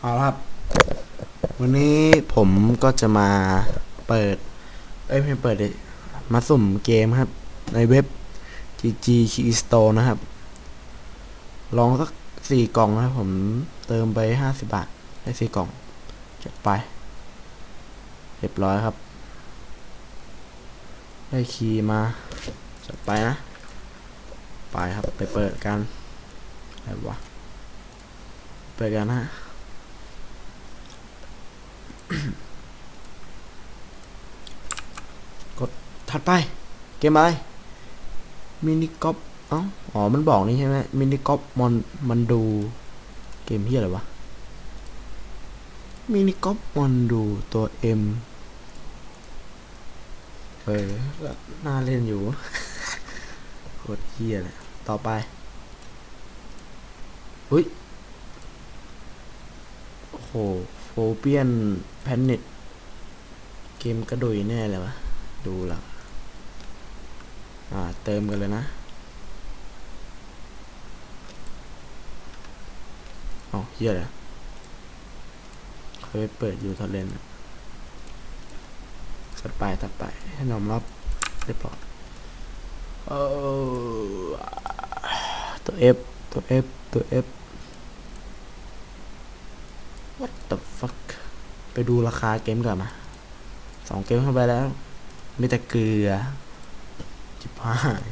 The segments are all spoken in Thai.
เอาละครับ วันนี้ผมก็จะมาเปิด เอ้ยไม่เปิดดิมาสุ่มเกมครับ ในเว็บ GG Keystone นะครับ ลองสักสี่กล่องนะครับผมเติมไปห้าสิบบาท ได้สี่กล่องจัดไป เรียบร้อยครับ ได้คีย์มาจัดไปนะ ไปครับไปเปิดกันอะไรวะเปิดกันนะ กดถัดไป เกมอะไรมินิกอปอ้าอ๋อ มันบอกนี่ใช่ไหมมินิกอปมอนมันดู เกมเฮียอะไรวะมินิกอปมอนดูตัวเอ็มเออน่าเล่นอยู่โคตรเฮียเลยต่อไป อุ้ยโอ้โห โฟเปียนแพนเน็ตเกมกระดุยแน่เลยวะ ดูล้วอ่า เติมกันเลยนะอ๋อเฮียเลยเคยเปิดอยู่ทอเลนถัดไปถัดไป ให้นอมรับเรียบร้อยเออตัว F ตัว F ตัว F what ไปดูราคาเกมก่อนมาสองเกมเข้าไปแล้ว มีแต่เกลือ จิบหาย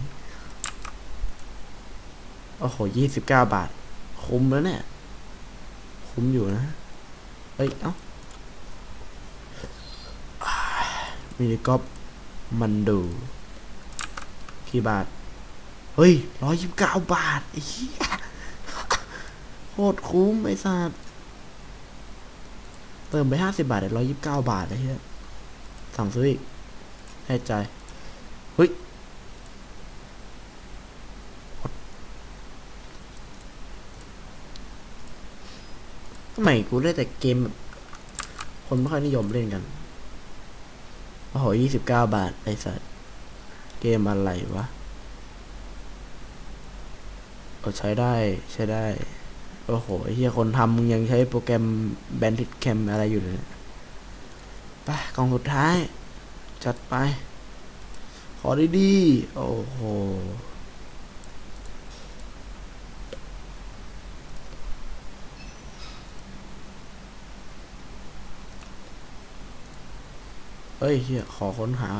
โอ้โหยี่สิบเก้าบาท คุ้มแล้วเนี่ย คุ้มอยู่นะ เอ้ย เอ้ามินิกอปมันดูกี่บาท เฮ้ยร้อยยิบเก้าบาทอีโคตรคุ้มไอ้สัส เติมไปห้าสิบาทได้ร้อยยิบเก้าบาทไอ้เหี้ยสั่งซื้ออีกให้ใจเฮ้ยทำไมกูได้แต่เกม คนไม่ค่อยนิยมเล่นกัน โอ้โหยี่สิบเก้าบาท ไอ้สัสเกมอะไรวะเออใช้ได้ ใช้ได้ โอ้โหเฮียคนทำมึงยังใช้โปรแกรมแบนทิดแคมอะไรอยู่เลยไปกล่องสุดท้าย จัดไป ขอดีๆ โอ้โหเอ้ยเฮียขอค้นหา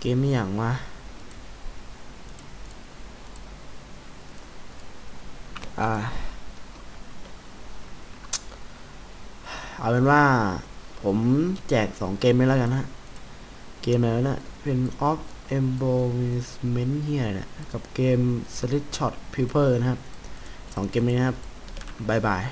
เกมนี้อย่างวะ อ่าเอาเป็นว่า ผมแจกสองเกมไปแล้วกันฮะ เกมอะไรนะนะเป็น Off Embodiment เฮียเนี่ยกับเกม Slit Shot p u p e r นะครับสองเกมนี้นะครับบายบาย